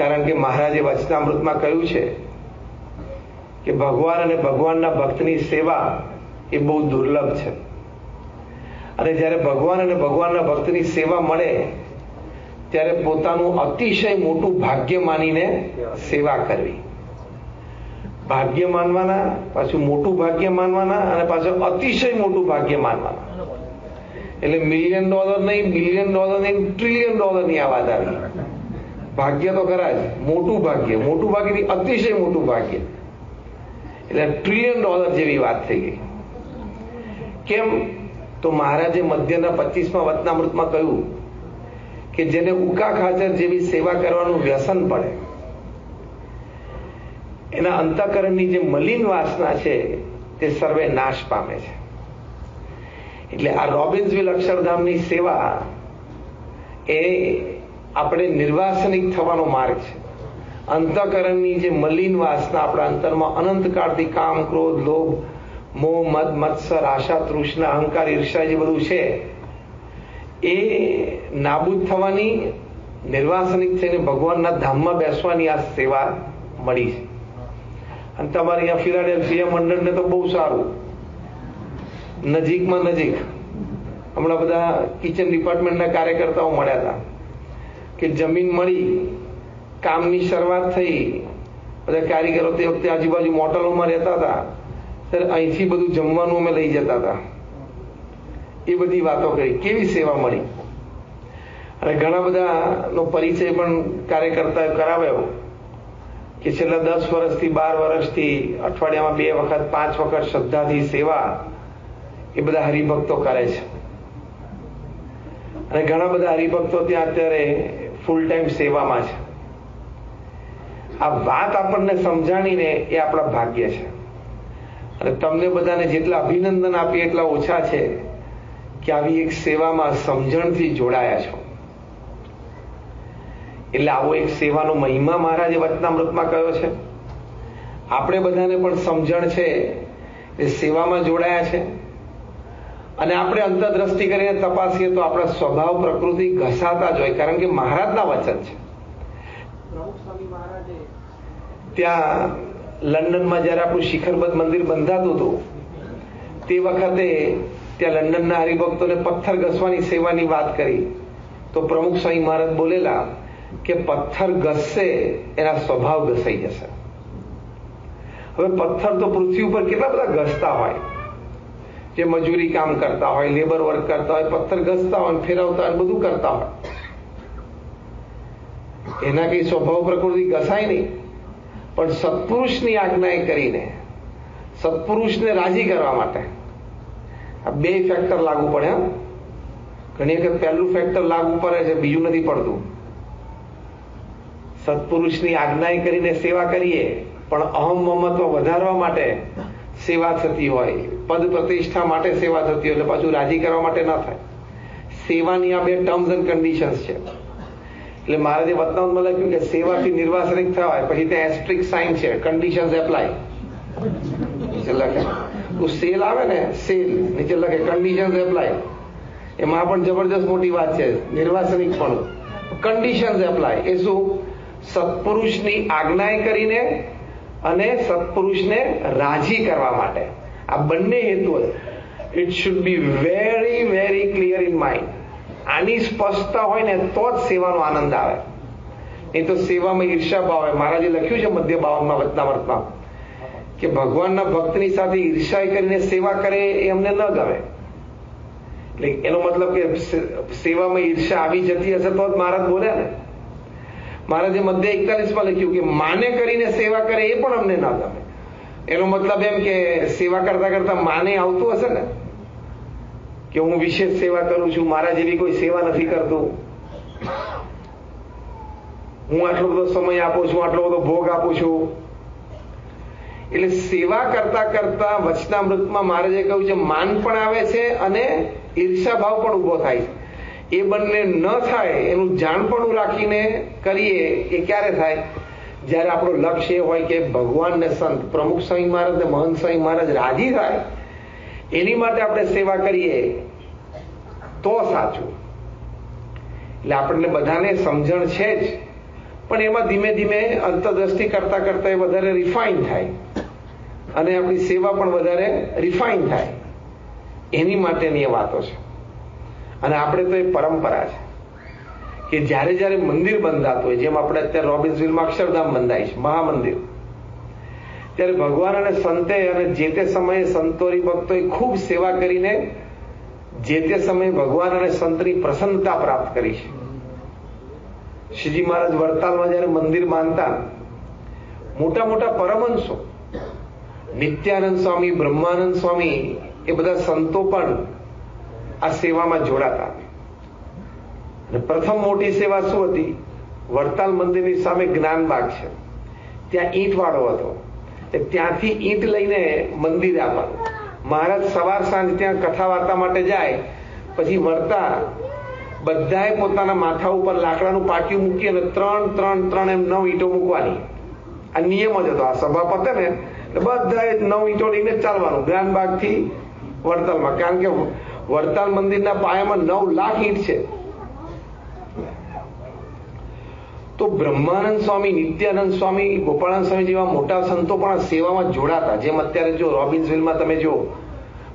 કારણ કે મહારાજે વચનામૃતમાં કહ્યું છે કે ભગવાન અને ભગવાનના ભક્તની સેવા એ બહુ દુર્લભ છે. અને જ્યારે ભગવાન અને ભગવાનના ભક્તની સેવા મળે, ત્યારે પોતાનું અતિશય મોટું ભાગ્ય માનીને સેવા કરવી. ભાગ્ય માનવાના, પાછું મોટું ભાગ્ય માનવાના અને પાછું અતિશય મોટું ભાગ્ય માનવાના. એટલે મિલિયન ડોલર નહીં બિલિયન ડોલર નહીં ટ્રિલિયન ડોલરની આ વાત આવી. ભાગ્ય તો ખરા જ. મોટું ભાગ્ય. મોટું ભાગ્યથી અતિશય મોટું ભાગ્ય. એટલે ટ્રિલિયન ડોલર જેવી વાત થઈ ગઈ. કેમ? તો મહારાજે મધ્યના પચીસમાં વતનામૃતમાં કહ્યું કે જેને ઉકા ખાચર જેવી સેવા કરવાનું વ્યસન પડે. એના અંતકરણની જે મલિન વાસના છે, તે સર્વે નાશ પામે છે. એટલે આ રોબિન્સવિલ અક્ષરધામની સેવા એ આપણે નિર્વાસનિક થવાનો માર્ગ છે. અંતકરણની જે મલિન વાસના આપણા અંતરમાં અનંતકાળથી કામ, ક્રોધ, લોભ, મોહ, મદ, મત્સર, આશા, તૃષ્ણા, અહંકાર ઈર્ષા જે બધું છે, એ નાબૂદ થવાની, નિર્વાસનિક થઈને ભગવાનના ધામમાં બેસવાની આ સેવા મળી છે. અને તમારે અહીંયા ફિલાડેલ્ફિયા મંડળને તો બહુ સારું. નજીકમાં નજીક. હમણાં બધા કિચન ડિપાર્ટમેન્ટના કાર્યકર્તાઓ મળ્યા હતા. કે જમીન મળી, કામની શરૂઆત થઈ, બધા કારીગરો તે વખતે આજુબાજુ મોટલોમાં રહેતા હતા. ત્યારે અહીંથી બધું જમવાનું અમે લઈ જતા હતા. એ બધી વાતો કરી, કેવી સેવા મળી? અને ઘણા બધા નો પરિચય પણ કાર્યકર્તાએ કરાવ્યો કે છેલ્લા દસ વર્ષથી, બાર વર્ષથી, અઠવાડિયામાં બે વખત, પાંચ વખત શ્રદ્ધાથી સેવા એ બધા હરિભક્તો કરે છે. અને ઘણા બધા હરિભક્તો ત્યાં અત્યારે ફૂલ ટાઈમ સેવામાં છે. આ વાત આપણને સમજાણીને એ આપણા ભાગ્ય છે. અને તમને બધાને જેટલા અભિનંદન આપીએ એટલા ઓછા છે કે આવી એક સેવામાં સમજણથી જોડાયા છો. એટલે આવો એક સેવાનો મહિમા મહારાજે વચનામૃતમાં કયો છે? આપણે બધાને પણ સમજણ છે એ સેવામાં જોડાયા છે. અને આપણે અંતરદ્રષ્ટિ કરીને તપાસીએ તો આપણા સ્વભાવ પ્રકૃતિ ઘસાતા જ હોય, કારણ કે મહારાજના વચન છે. ત્યાં લંડનમાં જ્યારે આપણું શિખરબદ્ધ મંદિર બંધાતું હતું, તે વખતે ત્યાં લંડનના હરિભક્તોને પથ્થર ઘસવાની સેવાની વાત કરી. તો પ્રમુખ સ્વામી મહારાજ બોલેલા કે પથ્થર ઘસશે, એના સ્વભાવ ઘસાઈ જશે. હવે પથ્થર તો પૃથ્વી ઉપર કેટલા બધા ઘસતા હોય? જે મજૂરી કામ કરતા હોય લેબર વર્ક કરતા હોય, પથ્થર ઘસતા હોય, ફેરવતા હોય, બધું કરતા હોય. એના કઈ સ્વભાવ પ્રકૃતિ ઘસાય નહીં. પણ સત્પુરુષની આજ્ઞાએ કરીને, સત્પુરુષને રાજી કરવા માટે આ બે ફેક્ટર લાગુ પડે ઘણી વખત પહેલું ફેક્ટર લાગુ પડે છે, બીજું નથી પડતું. સત્પુરુષની આજ્ઞા કરીને સેવા કરીએ, પણ અહમ મમત્વ વધારવા માટે સેવા થતી હોય, પદ પ્રતિષ્ઠા માટે સેવા થતી હોય, એટલે પાછું રાજી કરવા માટે ના થાય. સેવાની આ બે ટર્મ્સ એન્ડ કન્ડિશન્સ છે. એટલે મહારાજે વતનાવમાં લખ્યું કે સેવાથી નિર્વાસનિક થવાય પછી ત્યાં એસ્ટ્રિક સાઇન છે કન્ડિશન્સ એપ્લાય લખે. તું સેલ આવે ને સેલ નીચે લખે કન્ડિશન્સ એપ્લાય એમાં પણ જબરદસ્ત મોટી વાત છે, નિર્વાસનિક પણ. કન્ડિશન્સ એપ્લાય એ શું? સત્પુરુષની આજ્ઞાએ કરીને અને સત્પુરુષને રાજી કરવા માટે. આ બંને હેતુ it should be very very clear in mind આની સ્પષ્ટતા હોય ને તો જ સેવાનો આનંદ આવે. નહીં તો સેવામાં ઈર્ષા ભાવ હોય મહારાજે લખ્યું છે મધ્ય ભાવમાં વચના વર્તમાં કે ભગવાનના ભક્તની સાથે ઈર્ષા કરીને સેવા કરે એ અમને ન ગમે. એટલે એનો મતલબ કે સેવામાં ઈર્ષા આવી જતી હશે તો જ મહારાજ બોલ્યા ને. મહારાજે મધ્ય એકતાલીસમાં લખ્યું કે માને કરીને સેવા કરે એ પણ અમને ના ગમે. એનો મતલબ એમ કે સેવા કરતા કરતા માને આવતું હશે ને? કે હું વિશેષ સેવા કરું છું, મારા જેવી કોઈ સેવા નથી કરતું. હું આટલો બધો સમય આપું છું, આટલો બધો ભોગ આપું છું. એટલે સેવા કરતા કરતા વચનામૃતમાં મહારાજે કહ્યું છે, માન પણ આવે છે અને ઈર્ષા ભાવ પણ ઊભો થાય છે. એ બંને ન થાય એનું જાણપણું રાખીને કરીએ એ ક્યારે થાય? જ્યારે આપણું લક્ષ્ય એ હોય કે ભગવાન ને સંત, પ્રમુખ સ્વામી મહારાજ ને મહંત સ્વામી મહારાજ રાજી થાય, એની માટે આપણે સેવા કરીએ, તો સાચું. એટલે આપણને બધાને સમજણ છે જ, પણ એમાં ધીમે ધીમે અંતરદ્રષ્ટિ કરતા કરતા એ વધારે રિફાઇન થાય. અને આપણી સેવા પણ વધારે રિફાઇન થાય. એની માટેની એ વાતો છે. અને આપણે તો એ પરંપરા છે કે જ્યારે જ્યારે મંદિર બંધાતું હોય, જેમ આપણે અત્યારે રોબિન્સવિલમાં અક્ષરધામ બંધાય છે, મહામંદિર. ત્યારે ભગવાન અને સંતે અને જે તે સમયે સંતોરી ભક્તોએ ખૂબ સેવા કરીને જે તે સમયે ભગવાન અને સંતની પ્રસન્નતા પ્રાપ્ત કરી છે. શ્રીજી મહારાજ વડતાલમાં જયારે મંદિર બાંધતા, મોટા મોટા પરમહંસો, નિત્યાનંદ સ્વામી, બ્રહ્માનંદ સ્વામી એ બધા સંતો પણ આ સેવામાં જોડાતા અને પ્રથમ મોટી સેવા શું હતી? વડતાલ મંદિરની સામે જ્ઞાનબાગ છે. ત્યાં ઈંટ વાળો હતો ત્યાંથી ઈંટ લઈને મંદિર આવવાનું. મહારાજ સવાર સાંજ ત્યાં કથા વાર્તા માટે જાય, પછી મળતા બધાએ પોતાના માથા ઉપર લાકડાનું પાટિયું મૂકી અને ત્રણ ત્રણ ત્રણ એમ નવ ઈંટો મૂકવાની. આ નિયમ જ હતો. આ સભા પતે ને બધાએ નવ ઈંટો લઈને ચાલવાનું જ્ઞાનબાગથી વડતાલમાં. કારણ કે વડતાલ મંદિરના પાયામાં નવ લાખ ઈટ છે. તો બ્રહ્માનંદ સ્વામી, નિત્યાનંદ સ્વામી, ગોપાળાનંદ સ્વામી જેવા મોટા સંતો પણ સેવામાં જોડાતા. જેમ અત્યારે જો રોબિન્સવિલમાં તમે જો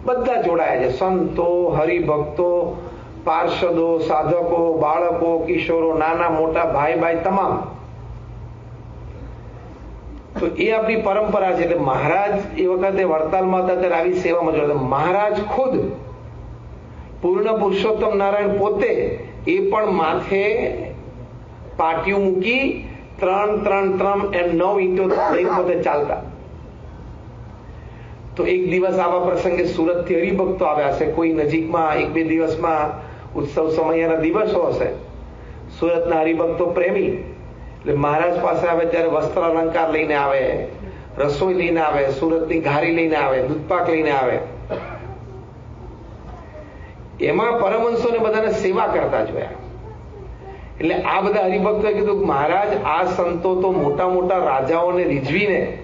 બધા જોડાયા છે. સંતો, હરિભક્તો, પાર્ષદો, સાધકો, બાળકો, કિશોરો, નાના, મોટા, ભાઈ ભાઈ તમામ. તો એ આપણી પરંપરા છે. એટલે મહારાજ એ વખતે વડતાલમાં હતા, ત્યારે આવી સેવામાં જોડાતા. મહારાજ ખુદ પૂર્ણ પુરુષોત્તમ નારાયણ પોતે એ પણ માથે પાટિયું મૂકી ત્રણ ત્રણ ત્રણ એમ નવ ઈંટો લઈને પોતે ચાલતા. તો એક દિવસ આવા પ્રસંગે સુરતથી હરિભક્તો આવ્યા છે કોઈ નજીકમાં એક બે દિવસમાં ઉત્સવ સમયના દિવસો હશે. સુરતના હરિભક્તો પ્રેમી. એટલે મહારાજ પાસે આવે ત્યારે વસ્ત્ર અલંકાર લઈને આવે, રસોઈ લઈને આવે, સુરતની ઘારી લઈને આવે, દૂધપાક લઈને આવે. એમાં પરમહંસોને બધાને સેવા કરતા જોયા. એટલે આ બધા હરિભક્તોએ કીધું મહારાજ, આ સંતો તો મોટા મોટા રાજાઓને રીઝવીને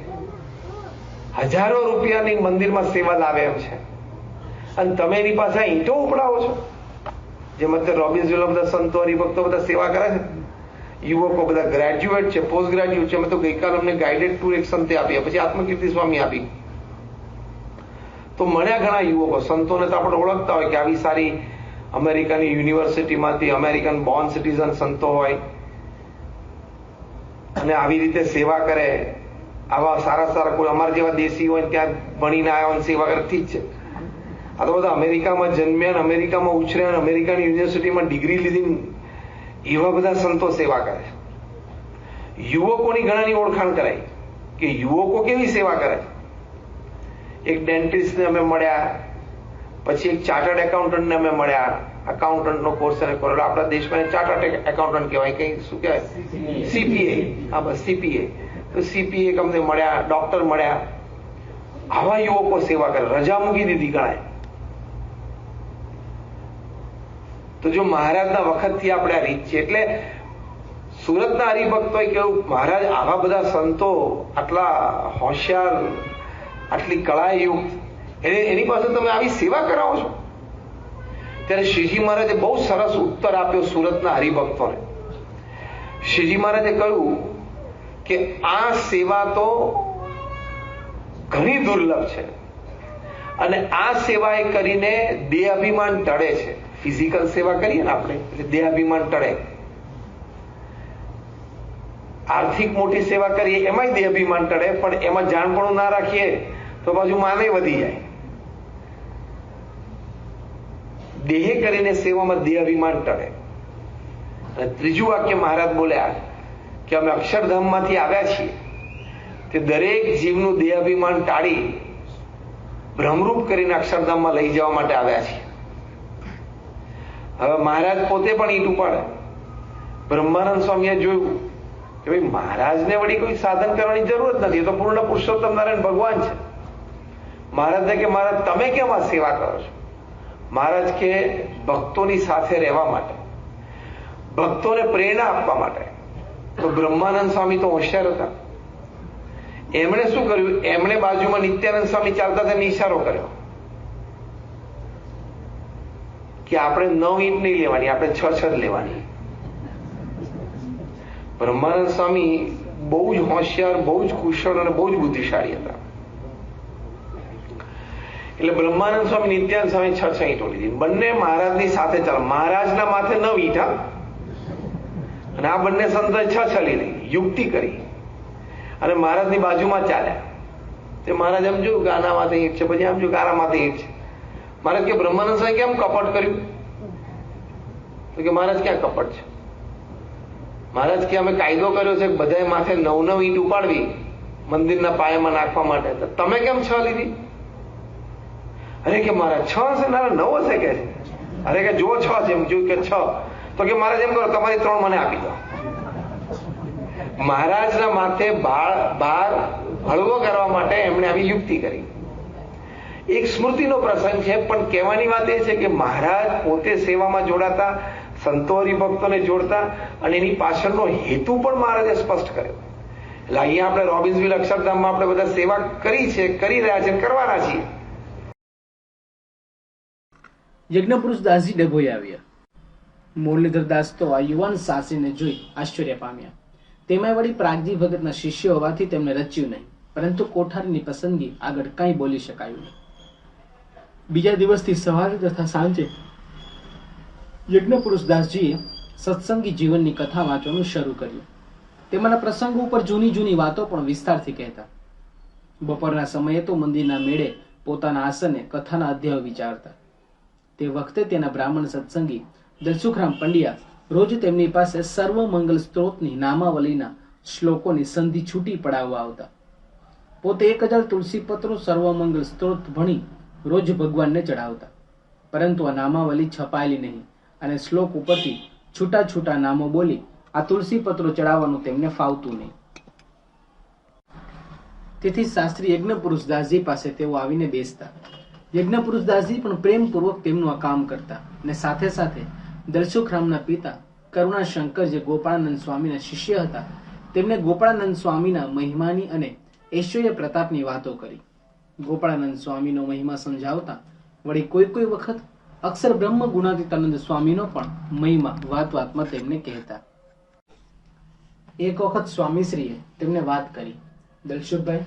હજારો રૂપિયાની મંદિરમાં સેવા લાવે એમ છે. અને તમે એની પાસે ઈંટો ઉપડાવો છો. જેમ અત્યારે રોબિન્સવિલ બધા સંતો, હરિભક્તો બધા સેવા કરે છે. યુવકો બધા ગ્રેજ્યુએટ છે પોસ્ટ ગ્રેજ્યુએટ છે. અમે તો ગઈકાલ અમને ગાઈડેડ ટુર એક સંતે આપી પછી આત્મકીર્તિ સ્વામી આપી. તો મળ્યા ઘણા યુવકો. સંતોને તો આપણે ઓળખતા હોય કે આવી સારી અમેરિકાની યુનિવર્સિટીમાંથી અમેરિકન બોર્ન સિટીઝન સંતો હોય અને આવી રીતે સેવા કરે. આવા સારા સારા કોઈ અમારા જેવા દેશી હોય ત્યાં ભણીને આવ્યા હોય સેવા કરે, ઠીક છે. આ તો બધા અમેરિકામાં જન્મ્યા અમેરિકામાં ઉછર્યા અમેરિકાની યુનિવર્સિટીમાં ડિગ્રી લીધી એવા બધા સંતો સેવા કરે. યુવકોની ઘણાની ઓળખાણ કરાય કે યુવકો કેવી સેવા કરે? એક ડેન્ટિસ્ટને અમે મળ્યા. પછી એક ચાર્ટર્ડ એકાઉન્ટન્ટને અમે મળ્યા. અકાઉન્ટન્ટનો કોર્સ એને કરેલો આપણા દેશમાં ચાર્ટર્ડ એકાઉન્ટન્ટ કહેવાય. કઈ શું કહેવાય? સીપીએ હા બસ સીપીએ તો સીપીએ અમને મળ્યા ડોક્ટર મળ્યા. આવા યુવકો સેવા કરે. રજા મૂકી દીધી ગણાય. તો જો મહારાજના વખતથી આપણે આ રીત છે એટલે સુરતના હરિભક્તોએ કેવું મહારાજ આવા બધા સંતો આટલા હોશિયાર આટલી કળાયુક્ત એને, એની પાસે તમે આવી સેવા કરાવો છો. ત્યારે શ્રીજી મહારાજે બહુ સરસ ઉત્તર આપ્યો સુરતના હરિભક્તોને. શ્રીજી મહારાજે કહ્યું કે આ સેવા તો ઘણી દુર્લભ છે. અને આ સેવા એ કરીને દેહ અભિમાન ટળે છે. ફિઝિકલ સેવા કરીએ ને આપણે, એટલે દેહ અભિમાન ટળે. આર્થિક મોટી સેવા કરીએ, એમાંય દેહ અભિમાન ટળે, પણ એમાં જાણપણું ના રાખીએ તો પાછું માને વધી જાય. દેહે કરીને સેવામાં દેહ અભિમાન ટળે. અને ત્રીજું વાક્ય મહારાજ બોલ્યા કે અમે અક્ષરધામમાંથી આવ્યા છીએ. તે દરેક જીવનું દેહ ટાળી ભ્રમરૂપ કરીને અક્ષરધામમાં લઈ જવા માટે આવ્યા છીએ. હવે મહારાજ પોતે પણ ઈટ ઉપાડે. બ્રહ્માનંદ સ્વામીએ જોયું કે ભાઈ મહારાજને વળી કોઈ સાધન કરવાની જરૂર જ નથી. એ તો પૂર્ણ પુરુષોત્તમ નારાયણ ભગવાન છે. મહારાજને કે મહારાજ તમે કેમ આ સેવા કરો છો? મહારાજ કે ભક્તોની સાથે રહેવા માટે, ભક્તોને પ્રેરણા આપવા માટે. તો બ્રહ્માનંદ સ્વામી તો હોશિયાર હતા. એમણે શું કર્યું? એમણે બાજુમાં નિત્યાનંદ સ્વામી ચાલતા તેને ઈશારો કર્યો. કે આપણે નવ ઈંટ નહીં લેવાની, આપણે છ છ લેવાની. બ્રહ્માનંદ સ્વામી બહુ જ હોશિયાર, બહુ જ કુશળ અને બહુ જ બુદ્ધિશાળી હતા. એટલે બ્રહ્માનંદ સ્વામી નિત્યાનંદ સ્વામી છ ઈંટો લીધી બંને મહારાજની સાથે ચાલ. મહારાજના માથે ઈંટ હા? અને આ બંને સંતોએ છ છ લીધી યુક્તિ કરી. અને મહારાજની બાજુમાં ચાલ્યા. તે મહારાજ એમ કે આના માથે ઈંટ છે. પછી એમ જોયું કે માથે ઈંટ છે. મહારાજ કે બ્રહ્માનંદ સ્વામી કેમ કપટ કર્યું? તો કે મહારાજ ક્યાં કપટ છે? મહારાજ કે અમે કાયદો કર્યો છે બધાએ માથે નવ નવ ઈંટ ઉપાડવી મંદિરના પાયામાં નાખવા માટે. તમે કેમ છ લીધી? અરે કે મારા છ હશે? ના નવ હશે કે? અરે કે જો છ છે એમ જોયું કે છ. તો કે મહારાજ એમ કરો, તમારી ત્રણ મને આપી દો. મહારાજના માથે બાળ, બાર હળવો કરવા માટે એમણે આવી યુક્તિ કરી. એક સ્મૃતિનો પ્રસંગ છે, પણ કહેવાની વાત એ છે કે મહારાજ પોતે સેવામાં જોડાતા સંતો હરિભક્તોને જોડતા અને એની પાછળનો હેતુ પણ મહારાજે સ્પષ્ટ કર્યો. એટલે અહીંયા આપણે રોબિન્સવિલ અક્ષરધામમાં આપણે બધા સેવા કરી છે, કરી રહ્યા છે, કરવાના છીએ. યજ્ઞપુરુષ દાસજી ડભોઈ આવ્યા. મુરલીધર દાસ તો આ યુવાન સાસીને જોઈ આશ્ચર્ય પામ્યા. તેમાં વળી પ્રાગજી ભગતના શિષ્ય હોવાથી તેમને રચ્યું નહીં, પરંતુ કોઠારીની પસંદગી આગળ કાંઈ બોલી શકાયું નહીં. બીજા દિવસથી સવારે તથા સાંજે યજ્ઞપુરુષ દાસજીએ સત્સંગી જીવનની કથા વાંચવાનું શરૂ કર્યું. તેમાંના પ્રસંગો ઉપર જૂની જૂની વાતો પણ વિસ્તારથી કહેતા. બપોરના સમયે તો મંદિરના મેળે પોતાના આસને કથાના અધ્યાય વિચારતા. તે વખતે તેના બ્રાહ્મણ સત્સંગી દલસુખરામ પંડ્યા રોજ તેમની પાસે સર્વ મંગલ સ્ત્રોતની નામાવલીના શ્લોકોની સંધિ છૂટી પડાવવા આવતા. પોતે એક હજાર તુલસી પત્રો સર્વમંગલ સ્ત્રોત ભણી રોજ ભગવાનને ચડાવતા પરંતુ આ નામાવલી છપાયેલી નહીં અને શ્લોક ઉપરથી છૂટા છૂટા નામો બોલી આ તુલસી પત્રો ચડાવવાનું તેમને ફાવતું નહીં. તેથી શાસ્ત્રી યજ્ઞપુરુષ દાસજી પાસે તેઓ આવીને બેસતા. યજ્ઞપુરુષ દાસજી પણ પ્રેમપૂર્વક તેમનું આ કામ કરતા અને સાથે સાથે દલસુખરામના પિતા કરુણાશંકર જે ગોપાળાનંદ સ્વામીના શિષ્ય હતા, તેમને ગોપાળાનંદ સ્વામીના મહિમાની અને ઐશ્વર્ય પ્રતાપની વાતો કરી. ગોપાળાનંદ સ્વામીનો મહિમા સમજાવતા વળી કોઈ કોઈ વખત અક્ષર બ્રહ્મ ગુણાતીતાનંદ સ્વામીનો પણ મહિમા વાત વાતમાં તેમને કહેતા. એક વખત સ્વામીશ્રીએ તેમને વાત કરી. દલસુખભાઈ,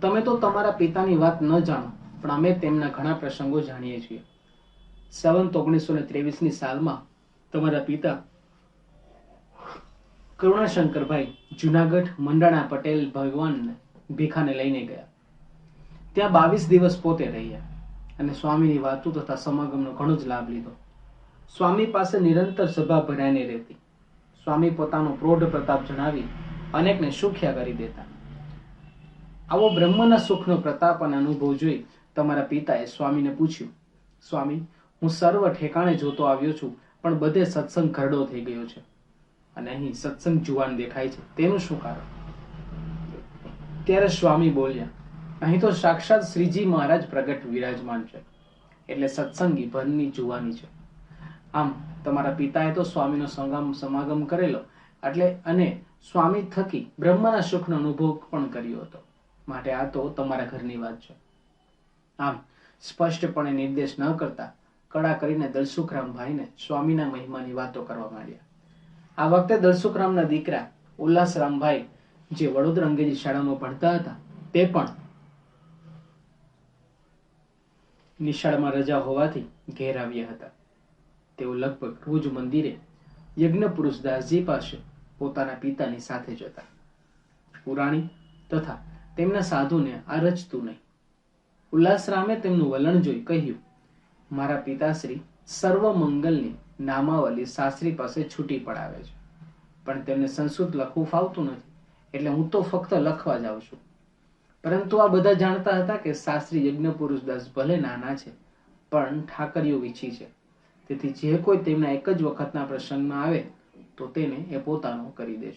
તમે તો તમારા પિતાની વાત ન જાણો. પણ અમે તેમના ઘણા પ્રસંગો જાણીએ છીએ. સંવંત ઓગણીસો ને ત્રેવીસની સાલમાં તમારા પિતા કરુણાશંકરભાઈ જુનાગઢ મંડાણા પટેલ ભગવાન ભીખાને લઈને ગયા. ત્યાં બાવીસ દિવસ પોતે રહ્યા અને સ્વામીની વાતો તથા સમાગમનો ઘણો જ લાભ લીધો. સ્વામી પાસે નિરંતર સભા ભરાઈને રહેતી. સ્વામી પોતાનો પ્રૌઢ પ્રતાપ જણાવી અનેકને સુખ્યા કરી દેતા. આવો બ્રહ્મના સુખનો પ્રતાપ અને અનુભવ જોઈ તમારા પિતાએ સ્વામીને પૂછ્યું, સ્વામી, હું સર્વ ઠેકાણે જોતો આવ્યો છું, પણ બધે સત્સંગ ઘરડો થઈ ગયો છે અને અહીં સત્સંગ જુવાન દેખાય છે. તેનું શું કારણ? ત્યારે સ્વામી બોલ્યા, અહીં તો સાક્ષાત શ્રીજી મહારાજ પ્રગટ વિરાજમાન છે, એટલે સત્સંગી ભનની જુવાની છે. આમ, તમારા પિતાએ તો સ્વામીનો સંગમ, સમાગમ કરેલો, એટલે અને સ્વામી થકી બ્રહ્મના સુખનો અનુભવ પણ કર્યો હતો. માટે આ તો તમારા ઘરની વાત છે. આમ સ્પષ્ટપણે નિર્દેશ ન કરતા કડા કરીને દલસુખરામભાઈને સ્વામીના મહિમાની વાતો કરવા માંડ્યા. આ વખતે દલસુખરામના દીકરા ઉલ્લાસરામભાઈ જે વડોદરા અંગ્રેજી શાળામાં ભણતા હતા, તે પણ નિશાળમાં રજા હોવાથી ઘેર આવ્યા હતા. તેઓ લગભગ રોજ મંદિરે યજ્ઞ પુરુષ દાસજી પાસે પોતાના પિતાની સાથે જતા પુરાણી તથા તેમના સાધુને આ રચતું નહીં. ઉલ્લાસરામે તેમનું વલણ જોઈ કહ્યું, મારા પિતાશ્રી સર્વ મંગલની નામાવલી શાસ્ત્રી પાસે છૂટી પડાવે છે. પણ તેમને સંસ્કૃત લખવું ફાવતું નથી, એટલે હું તો ફક્ત લખવા જાઉં છું. પરંતુ આ બધા જાણતા હતા કે શાસ્ત્રી યજ્ઞ પુરુષ દાસ ભલે નાના છે, પણ ઠાકરીઓ વીછી છે. તેથી જે કોઈ તેમના એક જ વખતના પ્રસંગમાં આવે, તો તેને એ પોતાનો કરી દે